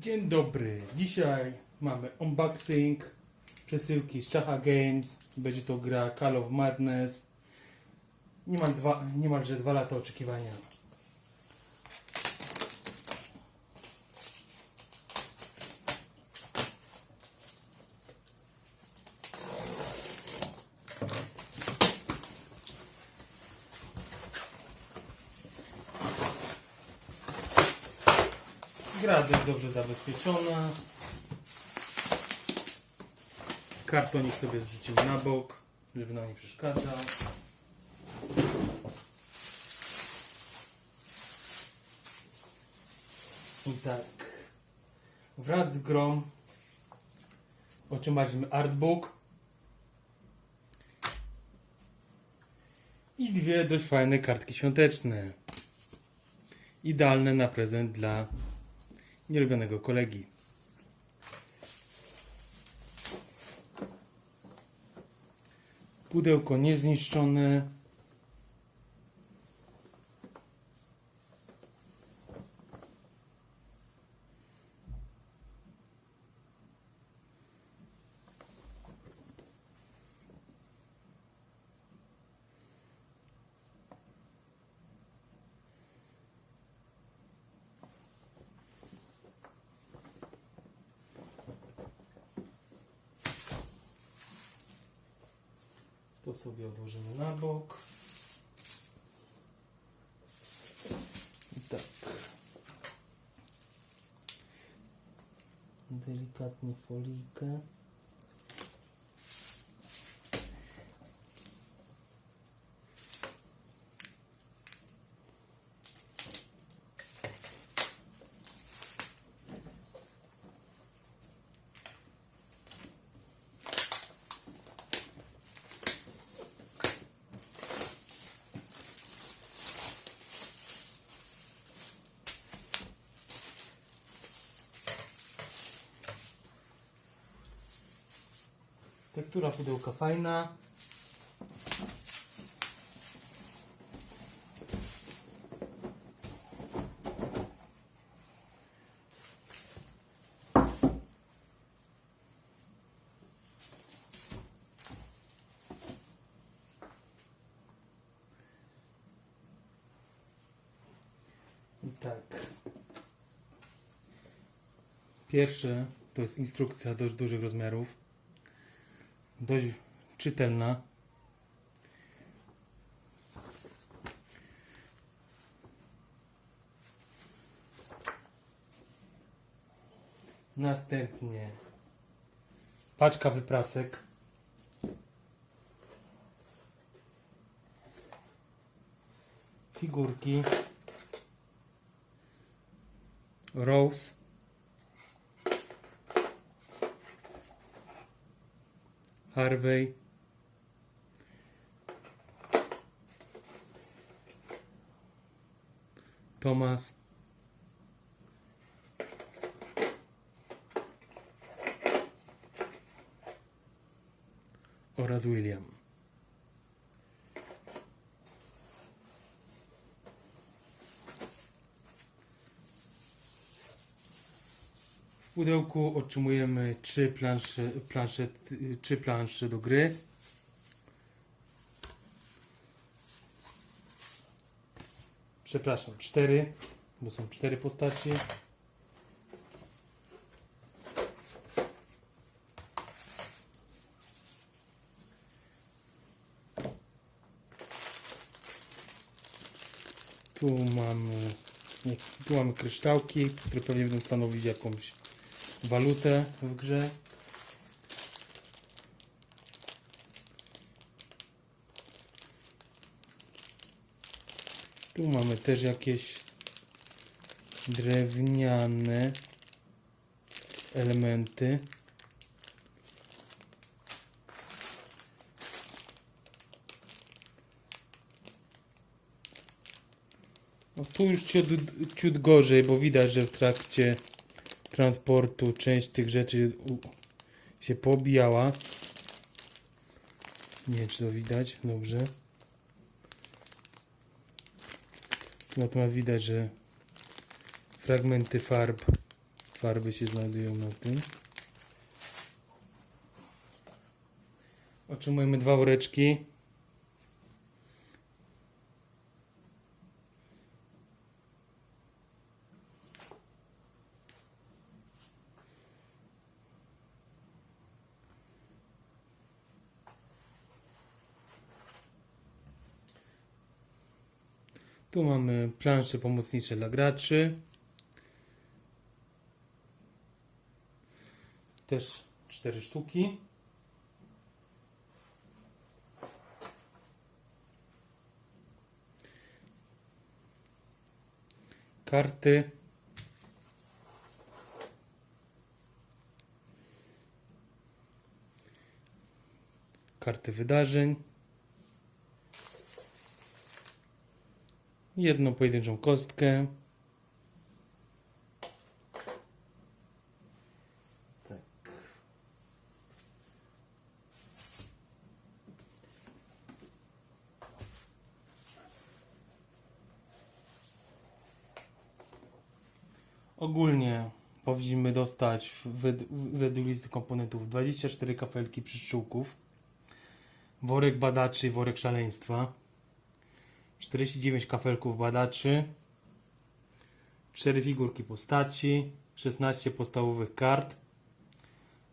Dzień dobry. Dzisiaj mamy unboxing przesyłki z Chacha Games. Będzie to gra Call of Madness. Niemal dwa, niemalże dwa lata oczekiwania. Gra dość dobrze zabezpieczona. Kartonik sobie zrzucimy na bok, żeby nam nie przeszkadzał. I tak. Wraz z grą otrzymaliśmy artbook i dwie dość fajne kartki świąteczne. Idealne na prezent dla nielubionego kolegi. Pudełko niezniszczone. To sobie odłożymy na bok. I tak. Delikatnie folijkę. Tektura pudełka fajna. I tak. Pierwsze to jest instrukcja dość dużych rozmiarów dość czytelna. Następnie paczka wyprasek. Figurki. Rose. Harvey. Thomas. Oraz William. Pudełku otrzymujemy trzy plansze, planszet, trzy plansze do gry. Przepraszam, cztery, bo są cztery postaci. Tu mamy, tu mamy kryształki, które pewnie będą stanowić jakąś walutę w grze. Tu mamy też jakieś drewniane elementy. No tu już ciut, ciut gorzej, bo widać, że w trakcie transportu część tych rzeczy się pobijała. Nie wiem, czy to widać. Dobrze. Natomiast widać, że fragmenty farb farby się znajdują na tym. Otrzymujemy dwa woreczki. Tu mamy plansze pomocnicze dla graczy. Też cztery sztuki. Karty. Karty wydarzeń. Jedną pojedynczą kostkę. Tak. Ogólnie powinniśmy dostać w- wed- według listy komponentów 24 kafelki przyszczółków, worek badaczy i worek szaleństwa. 49 kafelków badaczy, 4 figurki postaci, 16 podstawowych kart,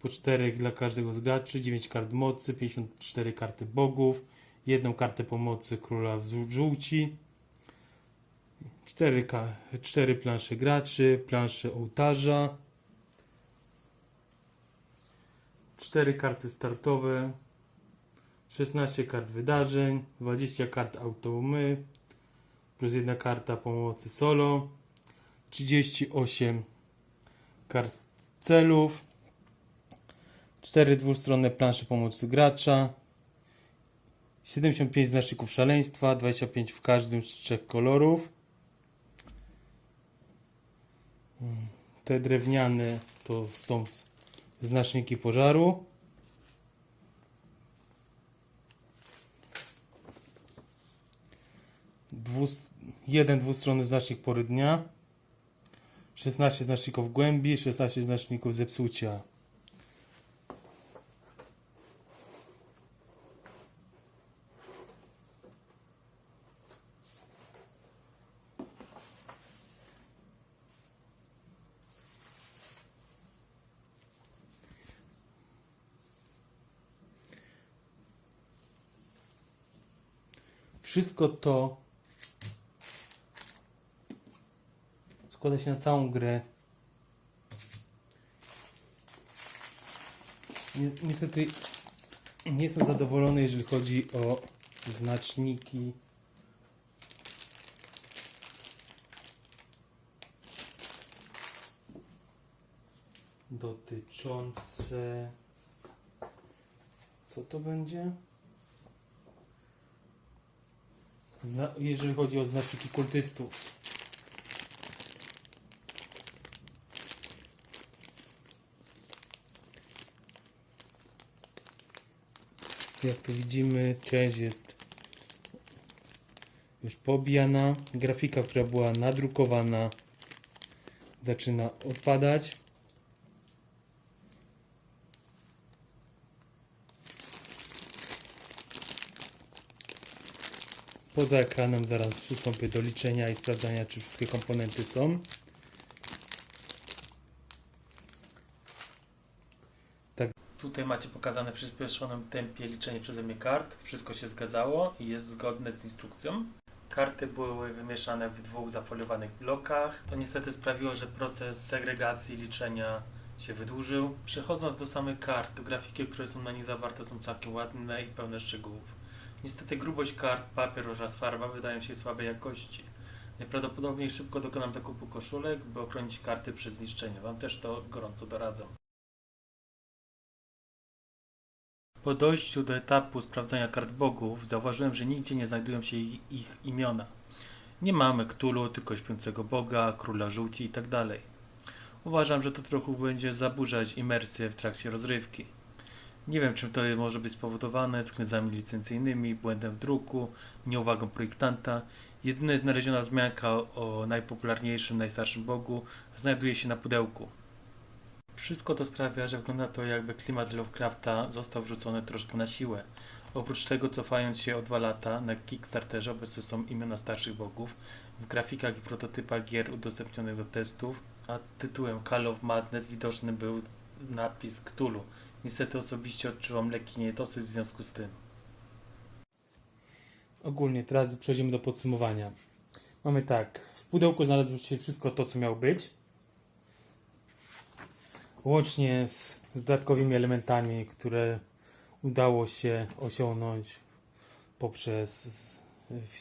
po 4 dla każdego z graczy, 9 kart mocy, 54 karty bogów, jedną kartę pomocy króla w żół- żółci, 4, ka- 4 plansze graczy, plansze ołtarza, 4 karty startowe, 16 kart wydarzeń, 20 kart automy, plus jedna karta pomocy solo, 38 kart celów, 4 dwustronne plansze pomocy gracza, 75 znaczników szaleństwa, 25 w każdym z trzech kolorów. Mm, Te drewniane to są znaczniki pożaru. Dwus, jeden dwustronny znacznik pory dnia, 16 znaczników głębi, 16 znaczników zepsucia. Wszystko to się na całą grę. Ni- Niestety nie jestem zadowolony, jeżeli chodzi o znaczniki. Dotyczące. Co to będzie? Zna jeżeli chodzi o znaczniki kultystów. Jak tu widzimy, część jest już pobijana. Grafika, która była nadrukowana, zaczyna odpadać. Poza ekranem zaraz przystąpię do liczenia i sprawdzania, czy wszystkie komponenty są. Tutaj macie pokazane w przyspieszonym tempie liczenie przeze mnie kart. Wszystko się zgadzało i jest zgodne z instrukcją. Karty były wymieszane w dwóch zafoliowanych blokach. To niestety sprawiło, że proces segregacji liczenia się wydłużył. Przechodząc do samych kart, grafiki, które są na nich zawarte są całkiem ładne i pełne szczegółów. Niestety grubość kart, papier oraz farba wydają się słabej jakości. Najprawdopodobniej szybko dokonam zakupu koszulek, by ochronić karty przed zniszczeniem. Wam też to gorąco doradzam. Po dojściu do etapu sprawdzania kart bogów, zauważyłem, że nigdzie nie znajdują się ich, ich imiona. Nie mamy Ktulu, tylko śpiącego boga, króla żółci itd. Uważam, że to trochę będzie zaburzać imersję w trakcie rozrywki. Nie wiem, czym to może być spowodowane, względami licencyjnymi, błędem w druku, nieuwagą projektanta. Jedyna znaleziona wzmianka o najpopularniejszym, najstarszym bogu znajduje się na pudełku. Wszystko to sprawia, że wygląda to jakby klimat Lovecrafta został wrzucony troszkę na siłę. Oprócz tego, cofając się o dwa lata, na Kickstarterze obecne są imiona starszych bogów, w grafikach i prototypach gier udostępnionych do testów, a tytułem Call of Madness widoczny był napis Cthulhu. Niestety osobiście odczuwam lekki niedosyt w związku z tym. Ogólnie, teraz przechodzimy do podsumowania. Mamy tak, w pudełku znalazło się wszystko to, co miało być. Łącznie z, z dodatkowymi elementami, które udało się osiągnąć poprzez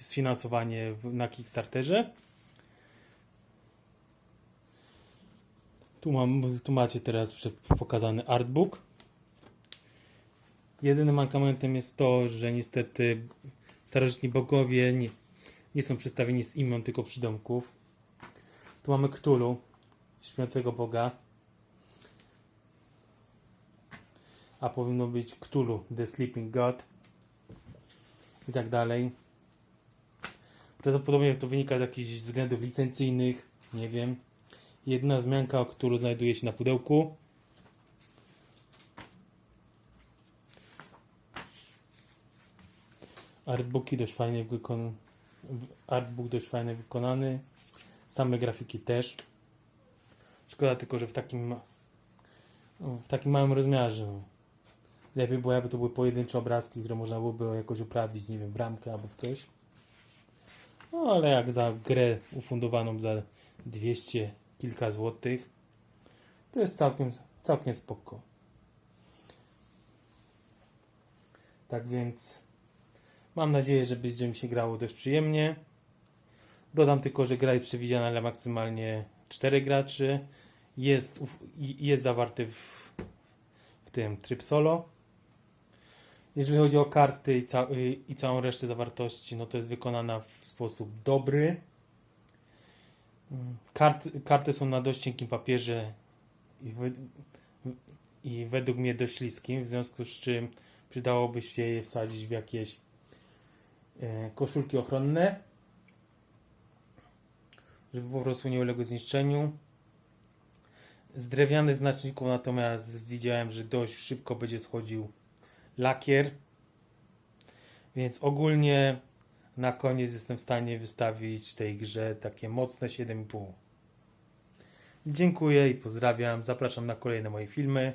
sfinansowanie na Kickstarterze. Tu, mam, tu macie teraz pokazany artbook. Jedynym mankamentem jest to, że niestety starożytni bogowie nie, nie są przedstawieni z imion, tylko przydomków. Tu mamy Cthulhu, śpiącego boga. A powinno być Cthulhu, the sleeping god. I tak dalej. Prawdopodobnie to wynika z jakichś względów licencyjnych, nie wiem. Jedna wzmianka o Cthulhu znajduje się na pudełku. Artbooki dość fajnie wykon... Artbook dość fajnie wykonany. Same grafiki też. Szkoda tylko, że w takim w takim małym rozmiarze. Lepiej było, jakby to były pojedyncze obrazki, które można byłoby jakoś uprawić, nie wiem, w ramkę albo w coś. No ale jak za grę ufundowaną za 200 kilka złotych, to jest całkiem, całkiem spoko. Tak więc Mam nadzieję, że będzie mi się grało dość przyjemnie. Dodam tylko, że gra jest przewidziana dla maksymalnie 4 graczy. Jest, jest zawarty w, w tym tryb solo. Jeżeli chodzi o karty i, ca- y, i całą resztę zawartości, no to jest wykonana w sposób dobry. Mm, Kart, karty są na dość cienkim papierze i, i według mnie dość śliskim, w związku z czym przydałoby się je wsadzić w jakieś e, koszulki ochronne, żeby po prostu nie uległy zniszczeniu. Z drewnianych znaczników natomiast widziałem, że dość szybko będzie schodził lakier, więc ogólnie na koniec jestem w stanie wystawić tej grze takie mocne 7,5. Dziękuję i pozdrawiam. Zapraszam na kolejne moje filmy.